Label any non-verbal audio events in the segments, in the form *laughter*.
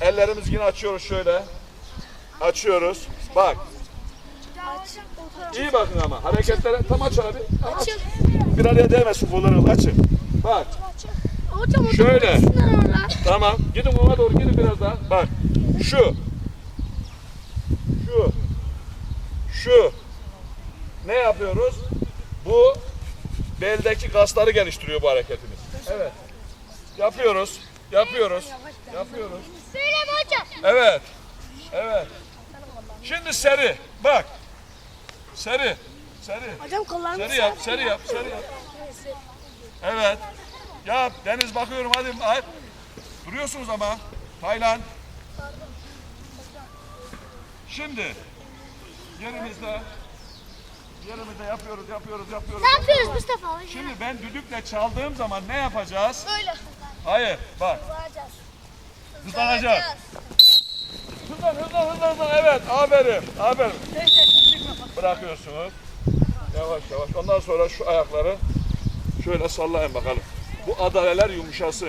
Ellerimizi yine açıyoruz şöyle. Açıyoruz. Bak. İyi bakın ama hareketlere tam aç abi. Aç. Bir araya değmesin kollarınız açın. Bak. Hocam Şöyle. Tamam. Gidin ona doğru gidin biraz daha. Bak. Şu. Şu. Şu. Ne yapıyoruz? Bu beldeki kasları geliştiriyor bu hareketimiz. Evet. Yapıyoruz. Yapıyoruz. Yapıyoruz. Böyle mi hocam? Evet. Evet. Şimdi seri. Bak. Seri. Seri. Hocam kollarını Seri yap, seri yap, seri yap. Evet. Yap. Deniz bakıyorum hadi. Hayır. Duruyorsunuz ama. Taylan. Şimdi yerimizde yerimizde yapıyoruz, yapıyoruz, yapıyoruz. Ne yapıyoruz Mustafa hocam? Şimdi ben düdükle çaldığım zaman ne yapacağız? Böyle. Hayır, bak. Bağıracağız. Hızlanacağız. Hızlan, hızlan, hızlan, hızlan. Evet, aferin, aferin. Bırakıyorsunuz. Yavaş yavaş. Ondan sonra şu ayakları şöyle sallayın bakalım. Bu adaleler yumuşasın.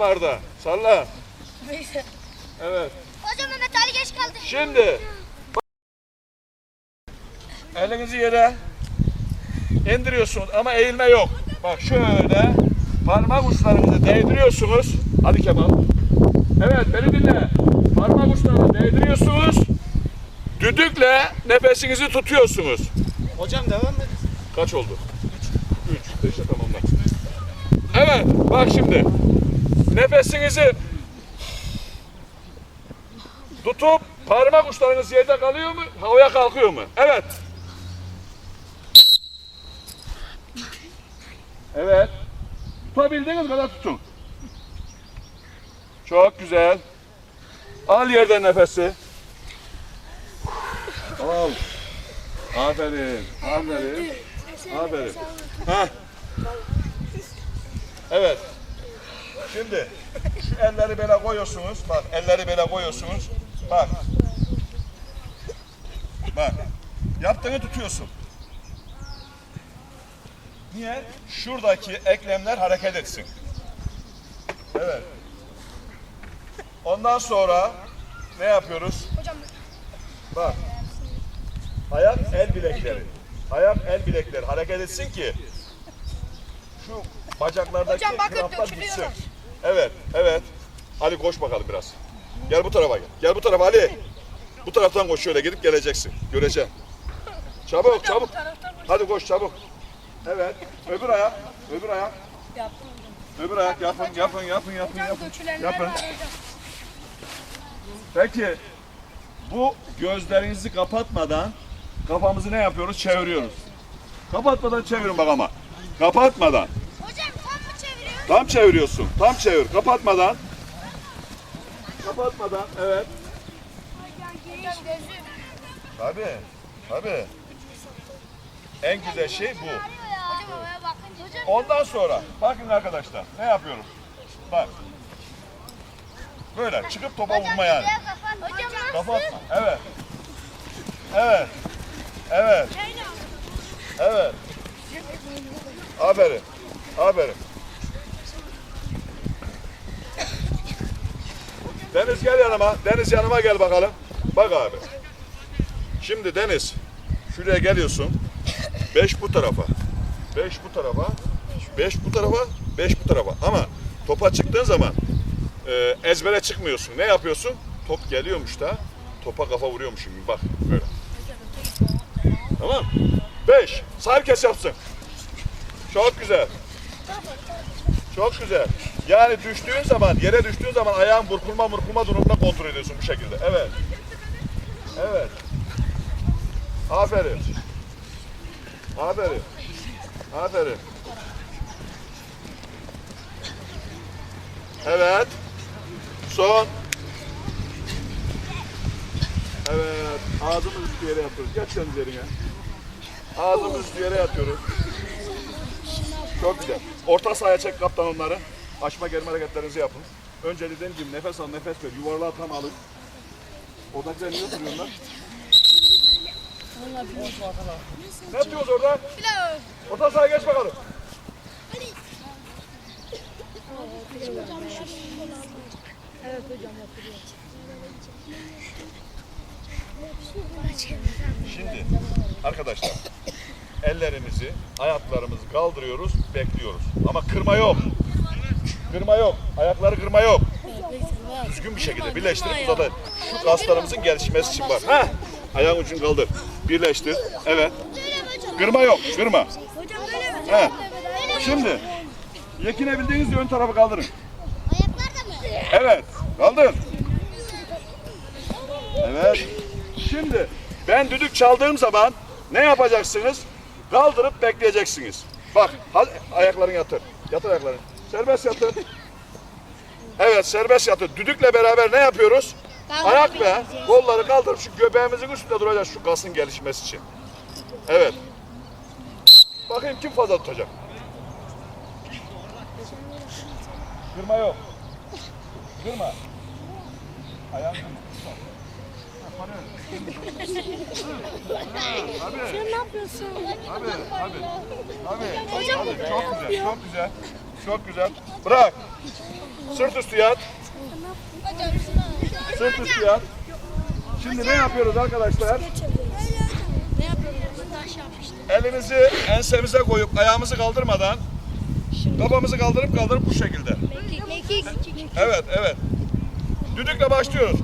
Arda, salla. Evet. Hocam Mehmet Ali geç kaldı. Şimdi elinizi yere indiriyorsunuz ama eğilme yok. Bak şöyle parmak uçlarınızı değdiriyorsunuz. Hadi Kemal. Evet beni dinle. Parmak uçlarını değdiriyorsunuz. Düdükle nefesinizi tutuyorsunuz. Hocam devam et. Kaç oldu? 3. 3. Beşe tamamla. Evet bak şimdi. Nefesinizi tutup parmak uçlarınız yerde kalıyor mu? Havaya kalkıyor mu? Evet. Evet. Tutabildiğiniz kadar tutun. Çok güzel. Al yerden nefesi. Al. Aferin. Aferin. Aferin. Heh. Evet. Şimdi şu elleri böyle koyuyorsunuz. Bak elleri böyle koyuyorsunuz. Bak. Bak. Yaptığını tutuyorsun. Niye? Şuradaki eklemler hareket etsin. Evet. Ondan sonra ne yapıyoruz? Bak. Ayak el bilekleri. Ayak el bilekleri hareket etsin ki şu bacaklardaki Hocam bakın kramplar dökülüyorlar. gitsin. Evet, evet. Ali koş bakalım biraz. Gel bu tarafa gel. Gel bu tarafa Ali. Bu taraftan koş şöyle gidip geleceksin. Göreceğim. Çabuk çabuk. Hadi koş çabuk. Evet. Öbür ayak. Öbür ayak. Öbür ayak yapın yapın yapın yapın yapın. Yapın. Peki bu gözlerinizi kapatmadan kafamızı ne yapıyoruz? Çeviriyoruz. Kapatmadan çevirin bak ama. Kapatmadan. Hocam tam mı çeviriyor? Tam çeviriyorsun. Tam çevir. Kapatmadan. Kapatmadan. Evet. Tabii. Tabii. En güzel şey bu. Ondan sonra bakın arkadaşlar ne yapıyoruz? Bak. Böyle çıkıp topa vurma yani. Nasıl? Kapatma. Evet. Evet. Evet. Evet. Aferin. Aferin. Deniz gel yanıma. Deniz yanıma gel bakalım. Bak abi. Şimdi Deniz şuraya geliyorsun. Beş bu tarafa. Beş bu tarafa. Beş bu tarafa. Beş bu tarafa. Ama topa çıktığın zaman e, ezbere çıkmıyorsun. Ne yapıyorsun? Top geliyormuş da topa kafa vuruyormuş gibi. Bak böyle. Tamam. Beş. Sağ herkes yapsın. Çok güzel. Çok güzel. Yani düştüğün zaman, yere düştüğün zaman ayağın burkulma burkulma durumunda kontrol ediyorsun bu şekilde. Evet. Evet. Aferin. Aferin. Aferin. Evet. Son. Evet. Ağzımız üstü yere yatıyoruz. Geç sen yerine. Ağzımız üstü yere yatıyoruz. Çok güzel. Orta sahaya çek kaptan onları. Açma germe hareketlerinizi yapın. Önce dediğim gibi nefes al, nefes ver. Yuvarlığa tam alın. Oradakiler niye oturuyorlar? Ne yapıyoruz orada? Orta sahaya geç bakalım. Şimdi arkadaşlar ellerimizi, ayaklarımızı kaldırıyoruz, bekliyoruz. Ama kırma yok. Kırma yok. Ayakları kırma yok. Düzgün bir şekilde birleştirip uzatın. Şu kaslarımızın gelişmesi için bak. Ha? Ayağın ucunu kaldır. Birleştir. Evet. Kırma yok. Kırma. He. Şimdi yekinebildiğiniz ön tarafı kaldırın. Evet. Kaldır. Evet. Şimdi ben düdük çaldığım zaman ne yapacaksınız? Kaldırıp bekleyeceksiniz. Bak hadi ayaklarını yatır. Yatır ayaklarını. Serbest yatır. Evet serbest yatır. Düdükle beraber ne yapıyoruz? Ayak ve kolları kaldırıp şu göbeğimizin üstünde duracağız şu kasın gelişmesi için. Evet. Bakayım kim fazla tutacak? Kırma yok. Kırma. Ayağını kırma. Abi. Sen ne yapıyorsun? Abi, abi, abi, abi, çok güzel, çok güzel, çok güzel. Bırak. Sırt üstü yat, Hocam sırt üstü yat. Şimdi ne yapıyoruz arkadaşlar? Ne yapmıştım. Elimizi ensemize koyup ayağımızı kaldırmadan kafamızı kaldırıp kaldırıp bu şekilde. Evet, evet. Düdükle başlıyoruz.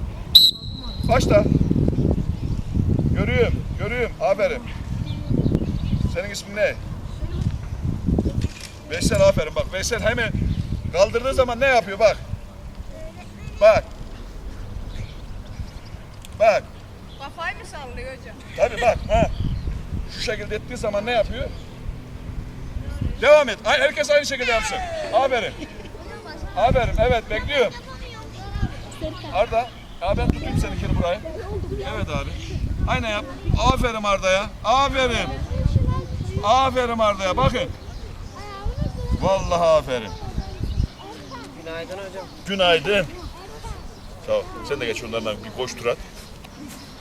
Başla. Görüyorum, görüyorum. Aferin. Senin ismin ne? Veysel aferin bak. Veysel hemen kaldırdığı zaman ne yapıyor bak. Bak. Bak. Kafayı mı sallıyor hocam? Tabii bak. Ha. Şu şekilde ettiği zaman ne yapıyor? Devam et. Ay- Herkes aynı şekilde yapsın. Aferin. Aferin. Evet bekliyorum. Arda. Abi ben tutayım seninkini buraya. Evet abi. Aynen yap. Aferin Arda'ya. Aferin. Aferin Arda'ya. Bakın. Vallahi aferin. Günaydın hocam. Günaydın. Sağ ol. Sen de geç onlardan bir koş tur at.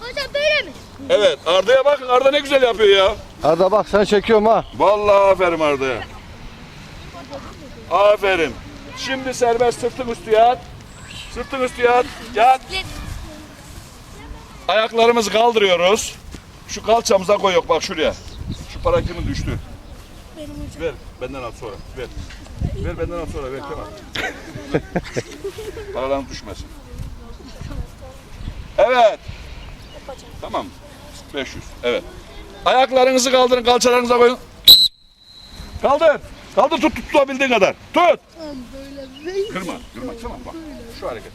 Hocam böyle mi? Evet Arda'ya bakın. Arda ne güzel yapıyor ya. Arda bak sana çekiyorum ha. Vallahi aferin Arda'ya. Aferin. Şimdi serbest sırtın üstü yat. Sırtın üstü yat. Yat. Ayaklarımızı kaldırıyoruz. Şu kalçamıza koyuyor bak şuraya. Şu para kimin düştü? Ver benden al sonra. Ver. Ver benden al sonra ver tamam. *laughs* Paradan düşmesin. Evet. Tamam. 500. Evet. Ayaklarınızı kaldırın, kalçalarınıza koyun. Kaldır. Kaldır tut tutabildiğin kadar. Tut. Kırma, kırma. Tamam bak. Şu hareket.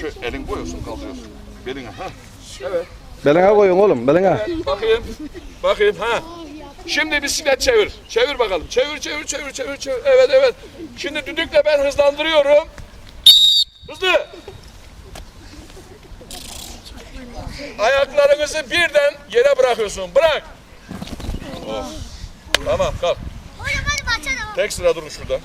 Şu elin koyuyorsun, kaldırıyorsun. Beline. Ha. Evet. Beline koyun oğlum beline. evet. Bakayım. Bakayım. Ha. Şimdi bisiklet çevir. Çevir bakalım. Çevir, çevir, çevir, çevir, çevir. Evet, evet. Şimdi düdükle ben hızlandırıyorum. Hızlı. Ayaklarınızı birden yere bırakıyorsun. Bırak. Oh. Tamam, kalk. Tek sıra durun şurada.